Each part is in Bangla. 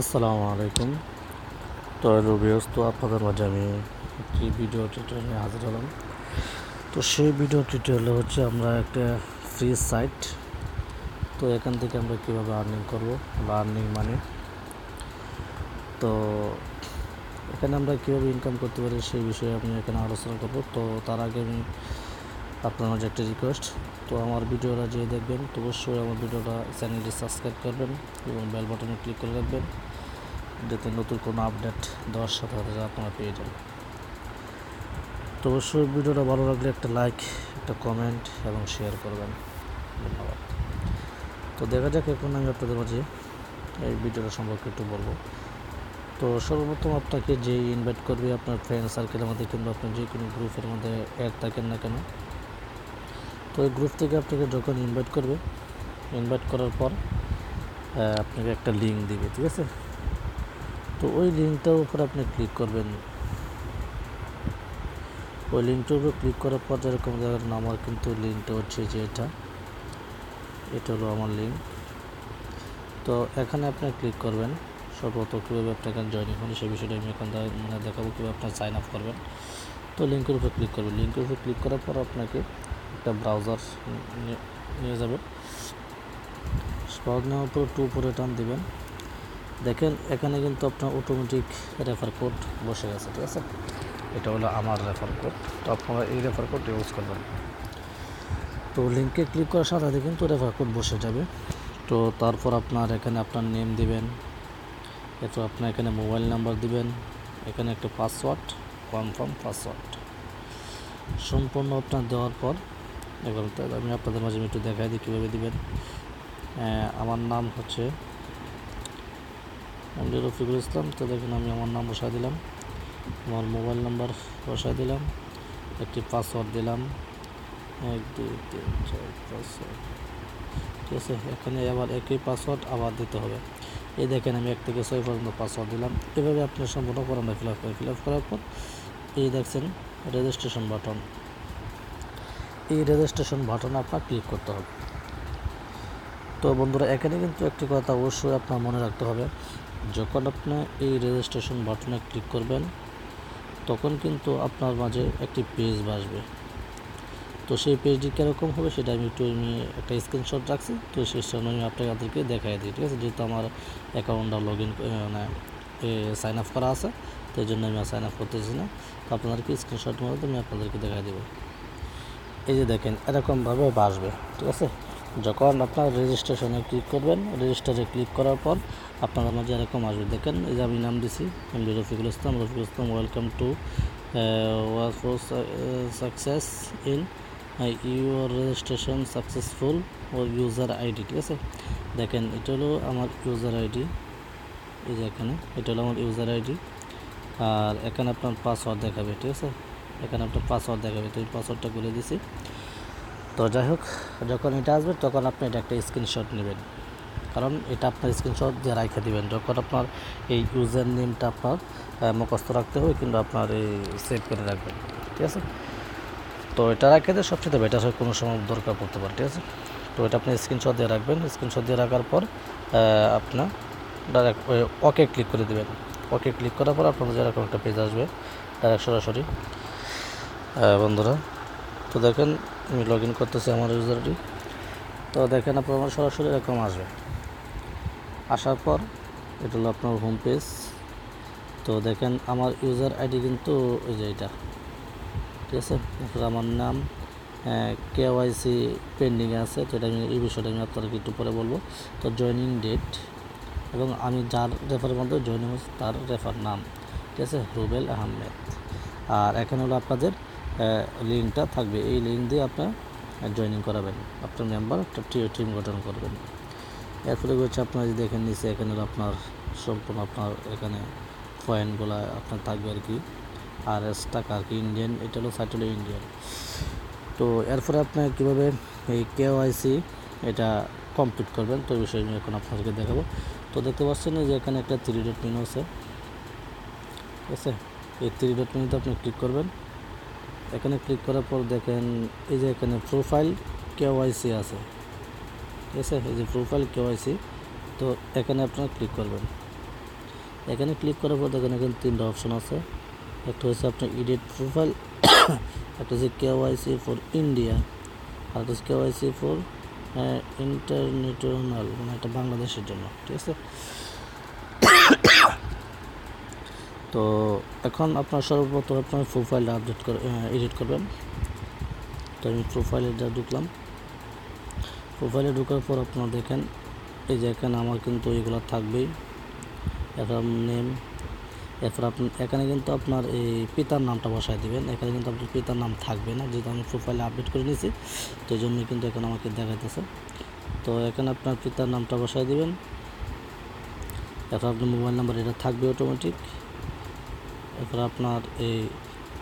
আসসালামু আলাইকুম। তো রবিউস তো আপনাদের মাঝে আমি একটি ভিডিও টিউটোরিয়াল নিয়ে হাজির হলাম। তো সেই ভিডিও টিউটোরিয়ালে হচ্ছে আমরা একটা ফ্রি সাইট তো এখান থেকে আমরা কীভাবে আর্নিং করব বা আর্নিং মানে তো এখানে আমরা কীভাবে ইনকাম করতে পারি সেই বিষয়ে আমি এখানে আলোচনা করব। তো তার আগে আমি আপনার মাঝে একটা রিকোয়েস্ট তো আমার ভিডিওটা যে দেখবেন, তো অবশ্যই আমার ভিডিওটা চ্যানেলটি সাবস্ক্রাইব করবেন এবং বেল বাটনে ক্লিক করে রাখবেন। যাতে নতুন কোনো আপডেট দেওয়ার সাথে সাথে আপনারা পেয়ে যান তো অবশ্যই ভিডিওটা ভালো লাগলে একটা লাইক একটা কমেন্ট এবং শেয়ার করবেন। ধন্যবাদ। তো দেখা যাক এখন আমি আপনাদের মাঝে এই ভিডিওটা সম্পর্কে একটু বলব। তো সর্বপ্রথম আপনাকে যে ইনভাইট করবে আপনার ফ্রেন্ড সার্কেলের মধ্যে কিংবা আপনার যে কোনো গ্রুপের মধ্যে অ্যাড থাকেন না কেন, তো ওই গ্রুপ থেকে আপনাকে যখন ইনভাইট করবে ইনভাইট করার পর আপনাকে একটা লিঙ্ক দিবে, ঠিক আছে? তো ওই লিঙ্কটার উপর আপনি ক্লিক করবেন। ওই লিঙ্কটার উপর ক্লিক করার পর যেরকম দেখেন আমার কিন্তু লিঙ্কটা হচ্ছে যে এটা এটা হলো আমার লিঙ্ক তো এখানে আপনি ক্লিক করবেন সর্বত কীভাবে এখানে জয়েনিং হন সেই বিষয়টা আমি এখান মানে দেখাবো কীভাবে আপনার সাইন আপ করবেন। তো লিঙ্কের উপর ক্লিক করবেন। লিঙ্কের উপর ক্লিক করার পর আপনাকে একটা ব্রাউজার নিয়ে যাবে ব্রাউজার নেওয়ার পর টু উপরে টান দিবেন। দেখেন, এখানে কিন্তু আপনার অটোমেটিক রেফার কোড বসে গেছে, ঠিক আছে? এটা হলো আমার রেফার কোড তো আপনারা এই রেফার কোড ইউজ করবেন। তো লিঙ্কে ক্লিক করার সাথে সাথে কিন্তু রেফার কোড বসে যাবে। তো তারপর আপনার এখানে আপনার নেম দিবেন, এরপর আপনার এখানে মোবাইল নাম্বার দিবেন, এখানে একটা পাসওয়ার্ড কনফার্ম পাসওয়ার্ড সম্পূর্ণ আপনার দেওয়ার পর, এবার আমি আপনাদের মাঝে একটু দেখাই দিই কীভাবে দিবেন। আমার নাম হচ্ছে এমডি রফিকুল ইসলাম। তো দেখুন আমি আমার নাম বসাই দিলাম। আমার মোবাইল নাম্বার বসাই দিলাম। একটি পাসওয়ার্ড দিলাম। এক, দুই, তিন, চার ছয়। ঠিক আছে, এখানে আবার একই পাসওয়ার্ড আবার দিতে হবে। এই দেখেন আমি এক থেকে ছয় পর্যন্ত পাসওয়ার্ড দিলাম। এভাবে আপনি সম্পূর্ণ ফর্মটা ফিল আপ করেন ফিল আপ করার পর, এই দেখছেন রেজিস্ট্রেশন বাটন এই রেজিস্ট্রেশন বাটন আপনার ক্লিক করতে হবে। তো বন্ধুরা, এখানে কিন্তু একটি কথা অবশ্যই আপনার মনে রাখতে হবে। যখন আপনি এই রেজিস্ট্রেশন বাটনে ক্লিক করবেন, তখন কিন্তু আপনার মাঝে একটি পেজ আসবে তো সেই পেজটি কীরকম হবে সেটা আমি একটু আমি একটা স্ক্রিনশট রাখছি। তো সেই সময় আমি আপনাদেরকে দেখাই দিই, ঠিক আছে? যেহেতু আমার অ্যাকাউন্টটা লগ ইন মানে সাইন আপ করা আছে, তো এই জন্য আমি সাইন আপ করতেছি না। তো আপনাদেরকে স্ক্রিনশটের মধ্যে আমি আপনাদেরকে দেখাই দেবো। এই যে দেখেন, এরকমভাবে আসবে ঠিক আছে? যখন আপনার রেজিস্ট্রেশনে ক্লিক করবেন, রেজিস্টারে ক্লিক করার পর আপনাদের মাঝে এরকম আসবে। দেখেন, এই যে আমি নাম দিছি আমি Rafiqul Islam Rafiqul Islam welcome to was success in your registration successful O user ID ঠিক আছে? দেখেন, এটা হলো আমার ইউজার আইডি এই যে এখানে, এটা হলো আমার ইউজার আইডি আর এখানে আপনার পাসওয়ার্ড দেখাবে, ঠিক আছে? এখানে আপনার পাসওয়ার্ড দেখাবে, তো এই পাসওয়ার্ডটা বলে দিছি। তো যাই হোক, যখন এটা আসবে, তখন আপনি এটা একটা স্ক্রিনশট নেবেন। কারণ এটা আপনার স্ক্রিনশট দিয়ে রাখে দিবেন। যখন আপনার এই ইউজার নেমটা আপনার মুখস্থ রাখতে হবে কিন্তু আপনার এই সেভ করে রাখবেন। ঠিক আছে? তো এটা রাখে দিয়ে সবচেয়ে বেটার হয় কোনো সময় দরকার পড়তে পারে। ঠিক আছে? তো এটা আপনি স্ক্রিনশট দিয়ে রাখবেন। স্ক্রিনশট দিয়ে রাখার পর আপনার ডাইরেক্ট ওকে ক্লিক করে দেবেন। ওকে ক্লিক করার পর আপনার যেরকম একটা পেজ আসবে। ডাইরেক্ট সরাসরি। বন্ধুরা, তো দেখেন আমি লগ ইন করতেছি আমার ইউজার আইডি তো দেখেন আপনার আমার সরাসরি এরকম আসবে। আসার পর এটা হলো আপনার হোম পেজ তো দেখেন আমার ইউজার আইডি কিন্তু ওই যে এটা। ঠিক আছে? আমার নাম কে ওয়াইসি পেন্ডিং আছে। তো এটা আমি এই বিষয়টা আমি আপনাদেরকে একটু পরে বলব। তো জয়নিং ডেট এবং আমি যার রেফারের মধ্যে জয়নিং হচ্ছে তার রেফার নাম। ঠিক আছে? রুবেল আহমেদ। আর এখানে হলো আপনাদের লিঙ্কটা থাকবে। এই লিঙ্ক দিয়ে আপনার জয়নিং করাবেন। আপনার মেম্বার একটা টিম গঠন করবেন। এরপরে হচ্ছে আপনার যদি দেখেন নিচে, এখানে আপনার সম্পূর্ণ আপনার এখানে পয়েন্টগুলো আপনার থাকবে আর কি। আর এস টাকা আর কি ইন্ডিয়ান এটা হলো সাইট হলো ইন্ডিয়ান তো এরপরে আপনার কীভাবে এই কেওয়াইসি এটা কমপ্লিট করবেন, তো বিষয়ে আমি এখন আপনাদেরকে দেখাবো। তো দেখতে পাচ্ছেন যে এখানে একটা থ্রি ডট মেনু আছে। ঠিক আছে? এই থ্রি ডট মেনুতে আপনি ক্লিক করবেন। এখানে ক্লিক করার পর দেখেন, এই যে এখানে প্রোফাইল কেওয়াইসি আছে। ঠিক আছে? এই যে প্রোফাইল কেওয়াইসি তো এখানে আপনারা ক্লিক করবেন। এখানে ক্লিক করার পর দেখেন, এখানে তিনটা অপশন আছে। একটা হচ্ছে আপনার ইডিট প্রোফাইল একটা হচ্ছে কেওয়াইসি ফর ইন্ডিয়া আর একটা হচ্ছে কেওয়াইসি ফর ইন্টারন্যাশনাল মানে এটা বাংলাদেশের জন্য। ঠিক আছে? তো এখন আপনার সর্বপ্রথম আপনার প্রোফাইলটা আপডেট করে এডিট করবেন। তো আমি প্রোফাইলে যা ঢুকলাম প্রোফাইলে ঢুকার পর আপনারা দেখেন, এই যে এখানে আমার কিন্তু এগুলো থাকবেই। এখন নেম এরপর আপনি, এখানে কিন্তু আপনার এই পিতার নামটা বসায় দিবেন। এখানে কিন্তু আপনার পিতার নাম থাকবে না, যেহেতু আমি প্রোফাইলে আপডেট করে নিয়েছি, তো এই জন্যই কিন্তু এখানে আমাকে দেখাইতেছে। তো এখানে আপনার পিতার নামটা বসায় দিবেন। এরপর আপনার মোবাইল নাম্বার এটা থাকবে অটোমেটিক এরপর আপনার এই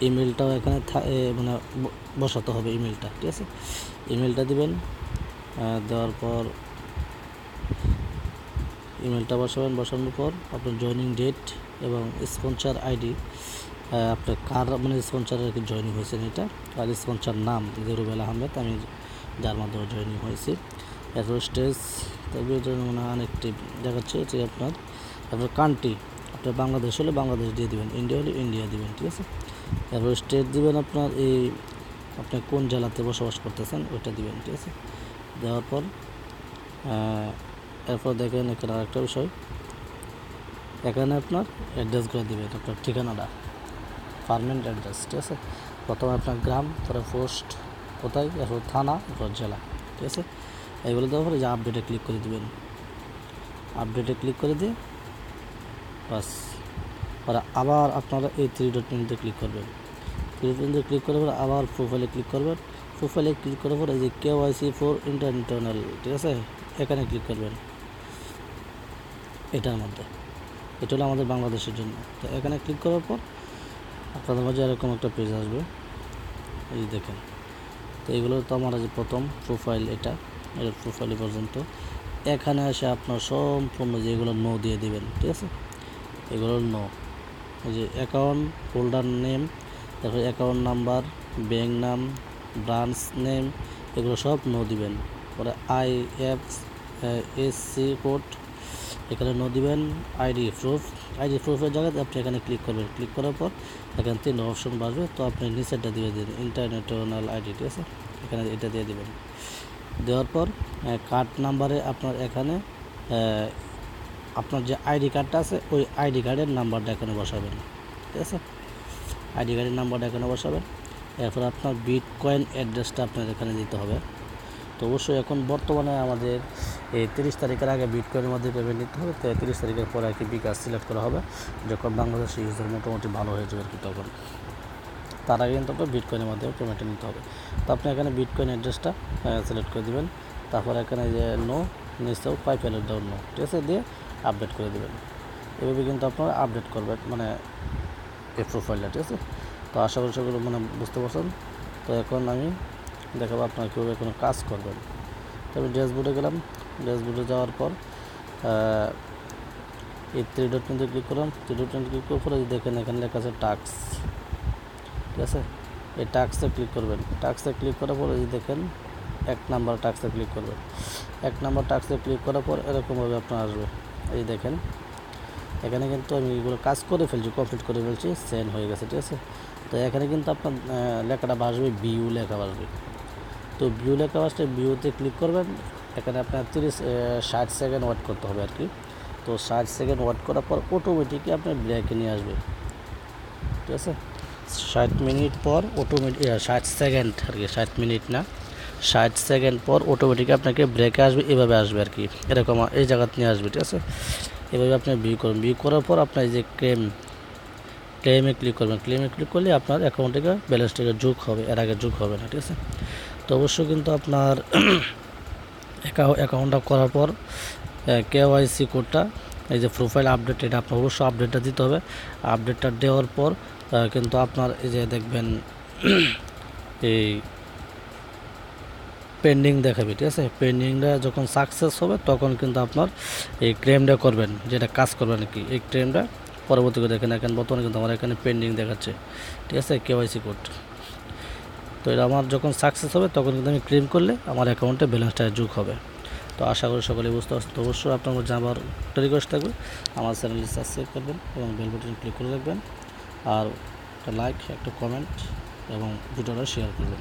ইমেলটাও এখানে মানে বসাতে হবে ইমেলটা ঠিক আছে? ইমেলটা দিবেন দেওয়ার পর ইমেলটা বসাবেন, বসানোর পর আপনার জয়নিং ডেট এবং স্পন্সার আইডি আপনার কার মানে স্পন্সারের কি জয়নিং হয়েছেন এটা, আর স্পন্সার নাম জেরুবেল আহমেদ, আমি যার মাধ্যমে জয়নিং হয়েছি। এরপর স্টেজ তারপরে এটা মানে অনেকটি দেখাচ্ছে যে আপনার তারপর কান্ট্রি আপনার বাংলাদেশ হলে বাংলাদেশ দিয়ে দেবেন, ইন্ডিয়া হলে ইন্ডিয়া দিবেন, ঠিক আছে? এরপর স্টেট দিবেন আপনার এই, আপনি কোন জেলাতে বসবাস করতেছেন ওইটা দিবেন, ঠিক আছে? দেওয়ার পর এরপর দেখেন এখানে আরেকটা বিষয়। এখানে আপনার অ্যাড্রেসগুলো দেবেন, আপনার ঠিকানাটা পারমানেন্ট অ্যাড্রেস ঠিক আছে? প্রথমে আপনার গ্রাম পরে পোস্ট কোথায়? এরপর থানা এরপর জেলা, ঠিক আছে? এইগুলো দেওয়ার পরে যে আপডেটে ক্লিক করে দিবেন। আপডেটে ক্লিক করে দিয়ে বাস। পরে আবার আপনারা এই থ্রি ডট মেনুতে ক্লিক করবেন। থ্রি ডট মেনুতে ক্লিক করার পর আবার প্রোফাইলে ক্লিক করবেন। প্রোফাইলে ক্লিক করার পর এই যে কে ওয়াইসি ফোর ইন্টারন্যাশনাল ঠিক আছে? এখানে ক্লিক করবেন। এটার মধ্যে। এটা হলো আমাদের বাংলাদেশের জন্য। তো এখানে ক্লিক করার পর আপনাদের মাঝে এরকম একটা পেজ আসবে। এই দেখেন। তো এগুলো তো আমার যে প্রথম প্রোফাইল এটা এর প্রোফাইল পর্যন্ত। এখানে এসে আপনার সম্পূর্ণ যেগুলো নো দিয়ে দেবেন, ঠিক আছে? এগুলো নো। যে অ্যাকাউন্ট হোল্ডার নেম তারপরে অ্যাকাউন্ট নাম্বার ব্যাংক নাম ব্রাঞ্চ নেম এগুলো সব নো দিবেন। পরে I F S C code এখানে নো দিবেন। আইডি প্রুফ আইডি প্রুফের জায়গায় আপনি এখানে ক্লিক করবেন। ক্লিক করার পর এখানে তিনটা অপশন বাড়বে তো আপনি নিচেরটা দিয়ে দিন। ইন্টারন্যাশনাল আইডি ঠিক আছে? এখানে এটা দিয়ে দেবেন। দেওয়ার পর কার্ড নাম্বারে আপনার এখানে আপনার যে আইডি কার্ডটা আছে, ওই আইডি কার্ডের নাম্বারটা এখানে বসাবেন। ঠিক আছে? আইডি কার্ডের নাম্বারটা এখানে বসাবেন। এরপর আপনার বিট কয়েন অ্যাড্রেসটা আপনার এখানে দিতে হবে। তো অবশ্যই এখন বর্তমানে আমাদের এই তিরিশ তারিখের আগে বিটকয়েনের মধ্যে পেমেন্ট নিতে হবে। তো তিরিশ তারিখের পরে আর কি বিকাশ সিলেক্ট করা হবে। যখন বাংলাদেশের ইউজার মোটামুটি ভালো হয়ে যাবে আর কি তখন। তার আগে কিন্তু আপনার বিটকয়েনের মাধ্যমে পেমেন্ট নিতে হবে। তো আপনি এখানে বিটকয়েন অ্যাড্রেসটা সিলেক্ট করে দিবেন। তারপর এখানে যে নো নিচেও পাইপেলের ডাউন নো ঠিক আছে? দিয়ে আপডেট করে দেবেন। এভাবে কিন্তু আপনারা আপডেট করবেন মানে এই প্রোফাইলটা ঠিক আছে? তো আশা করি সেগুলো মানে বুঝতে পারছেন। তো এখন আমি দেখাবো আপনারা কীভাবে কোনো কাজ করবেন। তো আমি ড্যাশবোর্ডে গেলাম। ড্যাশবোর্ডে যাওয়ার পর এই থ্রি ডট কিন্তু ক্লিক করলাম। থ্রি ডট ক্লিক করার পরে দেখেন, এখানে লেখা আছে টাক্স ঠিক আছে? এই টাক্সে ক্লিক করবেন। টাক্সে ক্লিক করার পর এই দেখেন, এক নাম্বার টাক্সে ক্লিক করবেন। এক নাম্বার টাক্সে ক্লিক করার পর এরকমভাবে আপনার আসবে। এই দেখেন। এখানে কিন্তু আমি এগুলো কাজ করে ফেলছি কমপ্লিট করে ফেলছি সেন্ড হয়ে গেছে, ঠিক আছে? তো এখানে কিন্তু আপনার লেখাটা বাসবে বিউ লেখা বাসবে তো বিউ লেখা আসলে বিউতে ক্লিক করবেন। এখানে আপনার তিরিশ ষাট সেকেন্ড ওয়েট করতে হবে আর কি। তো ষাট সেকেন্ড ওয়েট করার পর অটোমেটিকই আপনার ব্রেকে নিয়ে আসবে। ঠিক আছে? ষাট মিনিট পর অটোমেটিক ষাট সেকেন্ড আর কি, ষাট মিনিট না। ষাট সেকেন্ড পর অটোমেটিক আপনাকে ব্রেকে আসবে, এভাবে আসবে আর কি। এরকম এই জায়গাতে নিয়ে আসবে, ঠিক আছে? এভাবে আপনি ভিউ করবেন ভিউ করার পর আপনার যে ক্লেম ক্লেমে ক্লিক করবেন। ক্লেমে ক্লিক করলে আপনার অ্যাকাউন্ট থেকে ব্যালেন্স থেকে যোগ হবে, এর আগে যোগ হবে না, ঠিক আছে? তো অবশ্যই কিন্তু আপনার অ্যাকাউন্টটা করার পর কেওয়াইসি কোডটা, এই যে প্রোফাইল আপডেট এটা আপনার অবশ্যই আপডেটটা দিতে হবে। আপডেটটা দেওয়ার পর কিন্তু আপনার এই যে দেখবেন, এই পেন্ডিং দেখাবে, ঠিক আছে? পেন্ডিংটা যখন সাকসেস হবে, তখন কিন্তু আপনার এই ক্লেমটা করবেন, যেটা কাজ করবেন আর কি। এই ক্লেমটা পরবর্তীতে দেখেন এখন বর্তমানে কিন্তু আমার এখানে পেন্ডিং দেখাচ্ছে, ঠিক আছে? কেওয়াইসি কোড তো এটা আমার যখন সাকসেস হবে, তখন কিন্তু আমি ক্লেম করলে আমার অ্যাকাউন্টে ব্যালেন্সটা যোগ হবে। তো আশা করি সকলে বুঝতে পারছেন। তো অবশ্যই আপনার মধ্যে আবার একটা রিকোয়েস্ট থাকবে, আমার চ্যানেলটি সাবস্ক্রাইব করবেন এবং বেল বাটন ক্লিক করে রাখবেন, আর একটা লাইক একটা কমেন্ট এবং ভিডিওটা শেয়ার করবেন।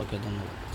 ওকে, ধন্যবাদ।